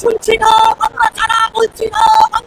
বাংলা ছাড়া শুনছি না বাংলা ছাড়া বলছি না বাংলা ছাড়া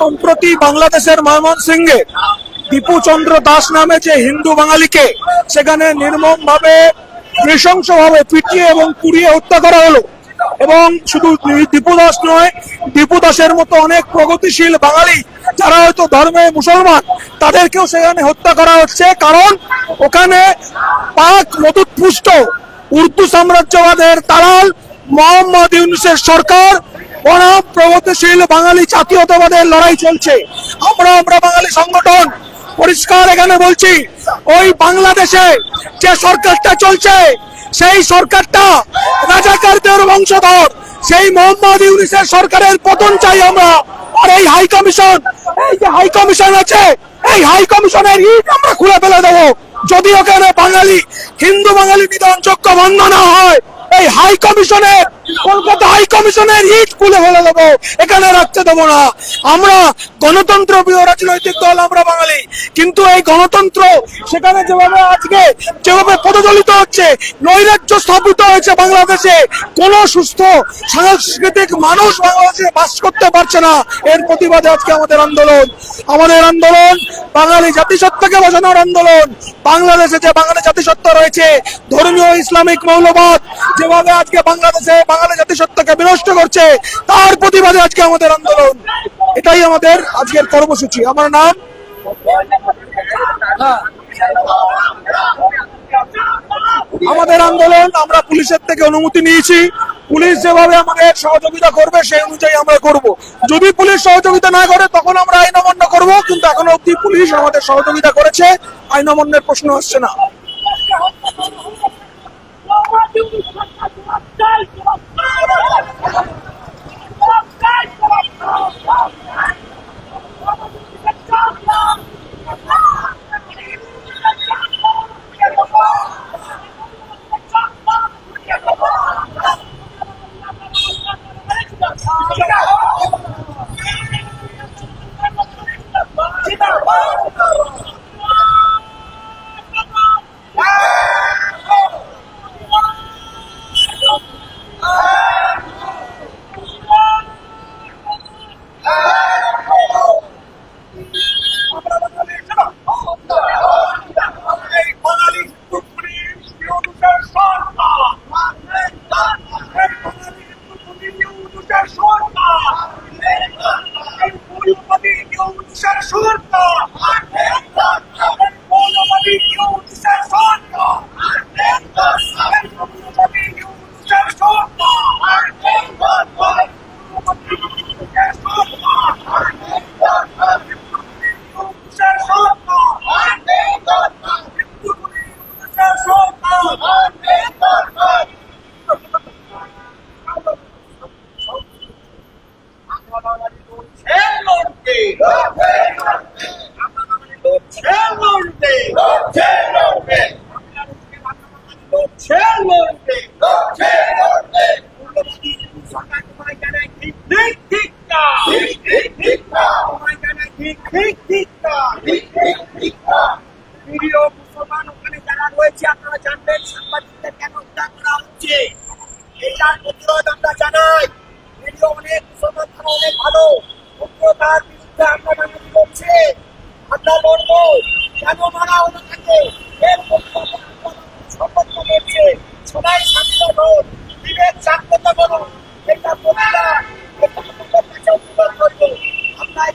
সম্প্রতি বাংলাদেশের ময়মনসিংহে দীপু চন্দ্র দাস নামে যে হিন্দু বাঙালিকে সেখানে নির্মম ভাবে নৃশংস ভাবে পিটিয়ে এবং পুড়িয়ে হত্যা করা হলো। এবং শুধু দীপু দাস নয়, দীপু দাসের মতো অনেক প্রগতিশীল বাঙালি যারা হয়তো ধর্মে মুসলমান, তাদেরকেও সেখানে হত্যা করা হচ্ছে। কারণ ওখানে পাক মদুৎপুষ্ট উর্দু সাম্রাজ্যবাদের তালাল মোহাম্মদ ইউনুসের সরকার প্রগতিশীল বাঙালি জাতীয়তাবাদের লড়াই চলছে। আমরা আমরা বাঙালি সংগঠন, পরিষ্কার এখানে বলছি, ওই বাংলাদেশে যে সরকারটা চলছে, সেই সরকারটা রাজাকারদের বংশধর, সেই মোহাম্মদ ইউনিসের সরকারের পতন চাই আমরা। আর এই হাই কমিশন, এই যে হাই কমিশন আছে, এই হাই কমিশনের ইট আমরা খুলে ফেলে দেবো। যদি ওখানে বাঙালি, হিন্দু বাঙালি নিধনযোগ্য বন্ধ না হয়, এই হাই কমিশনের কলকাতা হাই কমিশনের খুলে ফেলে দেবো। এখানে রাখতে দেবো না। আমরা গণতন্ত্র প্রিয় রাজনৈতিক দল, আমরা বাঙালি। কিন্তু এই গণতন্ত্র সেখানে যেভাবে আজকে যেভাবে হচ্ছে, নৈরাজ্য স্থাপিত হয়েছে বাংলাদেশে, কোন সুস্থ সাংস্কৃতিক মানুষ বাংলাদেশে বাস করতে পারছে না। এর প্রতিবাদে আজকে আমাদের আন্দোলন। আমাদের আন্দোলন বাঙালি জাতিসত্তাকে বাঁচানোর আন্দোলন। বাংলাদেশে যে বাঙালি জাতিসত্তা রয়েছে, ধর্মীয় ইসলামিক মৌলবাদ যেভাবে আজকে বাংলাদেশে বাঙালি জাতিসত্তাকে বিনষ্ট করছে, তার প্রতিবাদে আজকে আমাদের আন্দোলন। এটাই আমাদের আজকের কর্মসূচি। আমার নাম আমাদের আন্দোলন, আমরা পুলিশের থেকে অনুমতি নিয়েছি। পুলিশ যেভাবে আমাদের সহযোগিতা করবে, সেই অনুযায়ী আমরা করব। যদি পুলিশ সহযোগিতা না করে, তখন আমরা আইন অমান্য করব, কিন্তু এখনও অব্দি পুলিশ আমাদের সহযোগিতা করেছে। আইন অমান্যের প্রশ্ন আসছে না।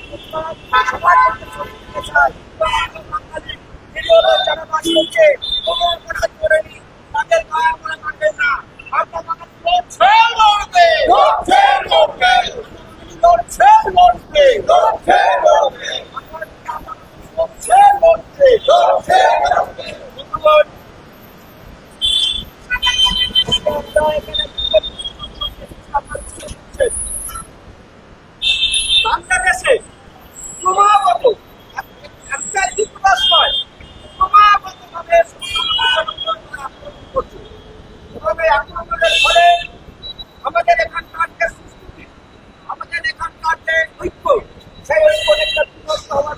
সবার মধ্যে ছড়িয়ে চাই বাঙালি ভিডিওটা যারা বাস করছে কোনো অপরাধ করেনি তাদের গায়ে করে মানবেন না আমরা বাঙালি লড়ছে লড়বে লড়ছে লড়বে লড়ছে লড়বে লড়ছে লড়বে লড়ছে লড়বে লড়ছে লড়বে ধন্যবাদ বাংলাদেশে ক্রমাগত একটা যুক্তরাজ নয় ক্রমাগত ভাবে তবে আক্রমণের ফলে আমাদের এখানকার আমাদের এখানকার ঐক্য, সেই ঐক্য একটা বিনষ্ট হওয়ার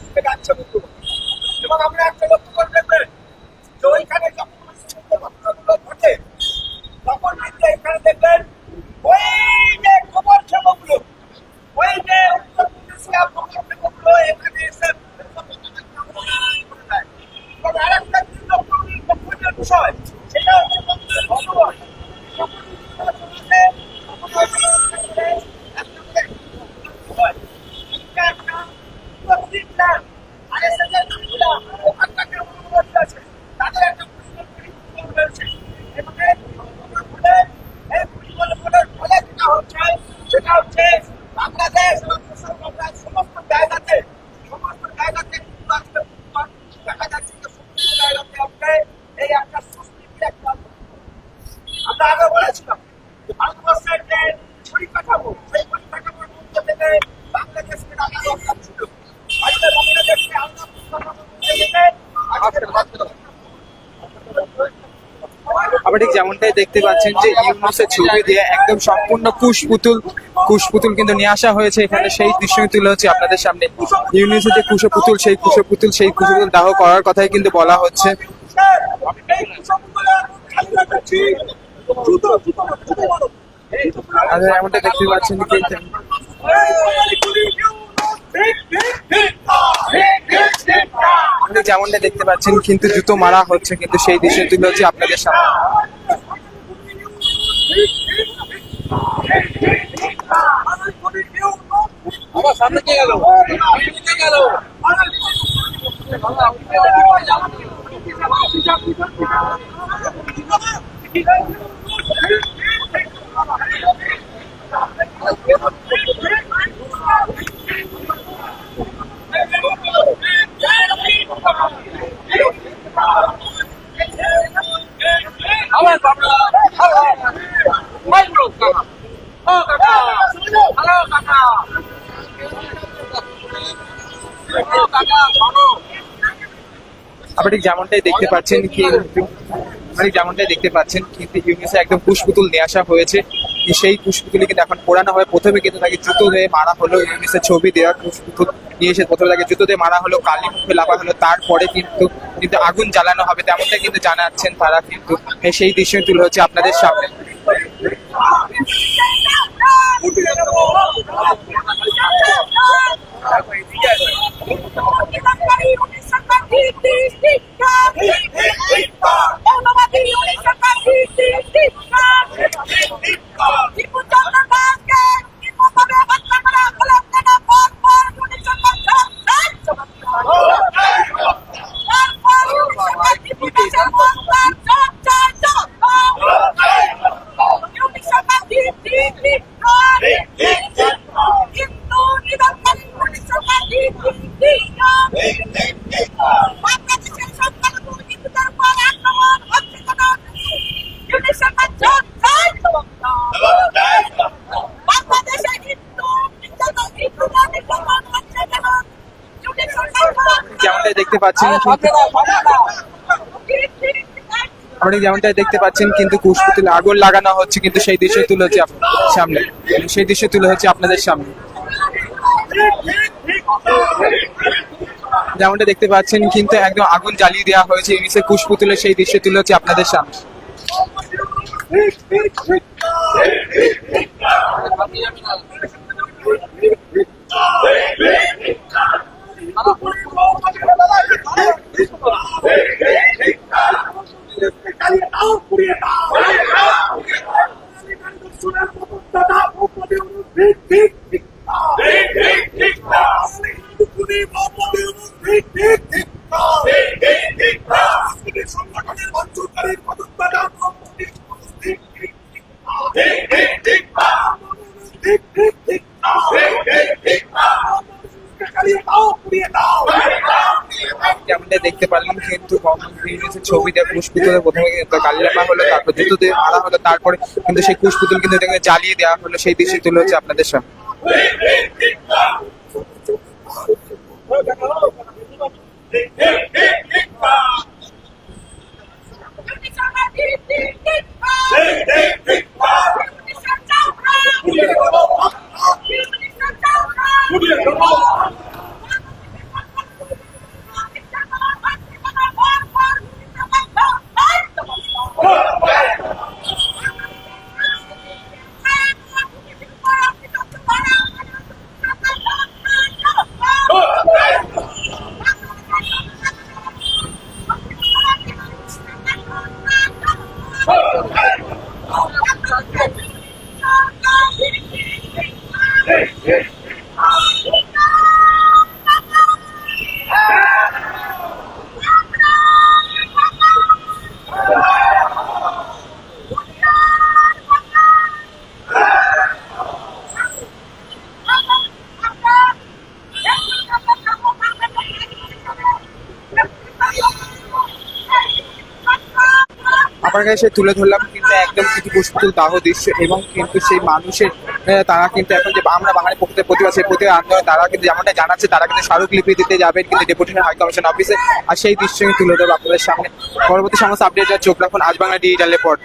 এবং আমরা একটা লক্ষ্য করে দেখবেন যে ওইখানে যখন ওই সমস্ত ঘটনাগুলো ঘটে তখন কিন্তু এখানে দেখবেন ওই যে খবর সেবকগুলো ওই যে উত্তরপ্রদেশিয়া খবর সেবকগুলো এখানে এসে এবং আরেকটা কি লক্ষণীয় লক্ষণীয় বিষয় সেটা হচ্ছে মন্দিরের ভগবান যখন নির্বাচন আসে, তখন ওই একটা করে একটা হয়। এটা একটা প্রতীক না। RSS এর লোকেরা ওখানকার যে অনুবাদ আছে, তাদের একটা পরিকল্পনা রয়েছে। এখানে পরিকল্পনার ফলে, এই পরিকল্পনার ফলে যেটা হচ্ছে, সেটা হচ্ছে বাংলাদেশ এবং মুসলমানরা সমস্ত জায়গাতে সমস্ত জায়গাতে কিন্তু আজকে মুসলমান দেখা যাচ্ছে যে সমস্ত জায়গাতে আজকে এই একটা সংস্কৃতির একটা আমরা আগে বলেছিলাম যে ভারতবর্ষের যে পরিকাঠামো সেই পরিকাঠামোর মধ্যে থেকে বাংলাদেশকে রাখা দরকার ছিল আজকে বাংলাদেশকে আলাদা পরিকাঠামোর মধ্যে থেকে আজকে ভারত- আমরা ঠিক যেমনটাই দেখতে পাচ্ছেন যে ইউনুসের ছবি দিয়ে একদম সম্পূর্ণ কুশ পুতুল কুশ পুতুল কিন্তু নিয়ে আসা হয়েছে এখানে সেই দৃশ্য তুলে হচ্ছে আপনাদের সামনে ইউনুসের যে কুশ পুতুল সেই কুশ পুতুল সেই কুশ পুতুল দাহ করার কথাই কিন্তু বলা হচ্ছে এমনটা দেখতে পাচ্ছেন কিন্তু আপনি যেমনটা দেখতে পাচ্ছেন, কিন্তু জুতো মারা হচ্ছে, কিন্তু সেই দৃশ্য তুলে হচ্ছে আপনাদের সামনে। আমার সামনে কে গেল? কে গেল? আপনি যেমনটাই দেখতে পাচ্ছেন কিন্তু আপনি যেমনটাই দেখতে পাচ্ছেন কিন্তু ইউনিসে একদম কুশপুতুল নিয়ে আসা হয়েছে। কি সেই কুশপুতুলি কিন্তু এখন পোড়ানো হয়। প্রথমে কিন্তু তাকে জুতো দিয়ে মারা হলো ইউনিসের ছবি দেওয়া কুশপুতুল নিয়ে এসে প্রথমে তাকে জুতো দিয়ে মারা হলো, কালি মুখে লাগা হলো, তারপরে কিন্তু কিন্তু আগুন জ্বালানো হবে তেমনটাই কিন্তু জানাচ্ছেন তারা কিন্তু। সেই দৃশ্য তুলে হচ্ছে আপনাদের সামনে। Una যেমনটাই দেখতে পাচ্ছেন আপনি যেমনটাই দেখতে পাচ্ছেন কিন্তু কুশপুতুলে আগুন লাগানো হচ্ছে কিন্তু সেই দৃশ্য তুলে হচ্ছে আপনার সামনে। সেই দৃশ্য তুলে হচ্ছে আপনাদের সামনে। যেমনটা দেখতে পাচ্ছেন কিন্তু একদম আগুন জ্বালিয়ে দেওয়া হয়েছে। ইউনিসেফ কুশপুতুলে সেই দৃশ্য তুলে হচ্ছে আপনাদের সামনে। ஆ ইউনিসের ছবি দিয়ে কুশপুতুলে প্রথমে কিন্তু কালিরামা হলো, তারপর জুতো দিয়ে মারা হলো, তারপরে কিন্তু সেই কুশপুতুল কিন্তু জ্বালিয়ে দেওয়া হলো, সেই দৃশ্য তুলে হচ্ছে আপনাদের সামনে। Ai, tô gostosa. Ai, tô gostosa. আপনার সে তুলে ধরলাম, কিন্তু একদম কিন্তু পুষ্পুতুল দাহ দৃশ্য এবং কিন্তু সেই মানুষের তারা কিন্তু এখন যে আমরা বাঙালি প্রকৃতির প্রতিবাদ সেই প্রতিবাদ আন্দোলন তারা কিন্তু যেমনটা জানাচ্ছে, তারা কিন্তু স্মারকলিপি দিতে যাবেন কিন্তু ডেপুটেশন হাই কমিশন অফিসে আর সেই দৃশ্য তুলে ধরবো আপনাদের সামনে। পরবর্তী সমস্ত আপডেট চোখ রাখুন, আজ বাংলা ডিজিটালে রিপোর্ট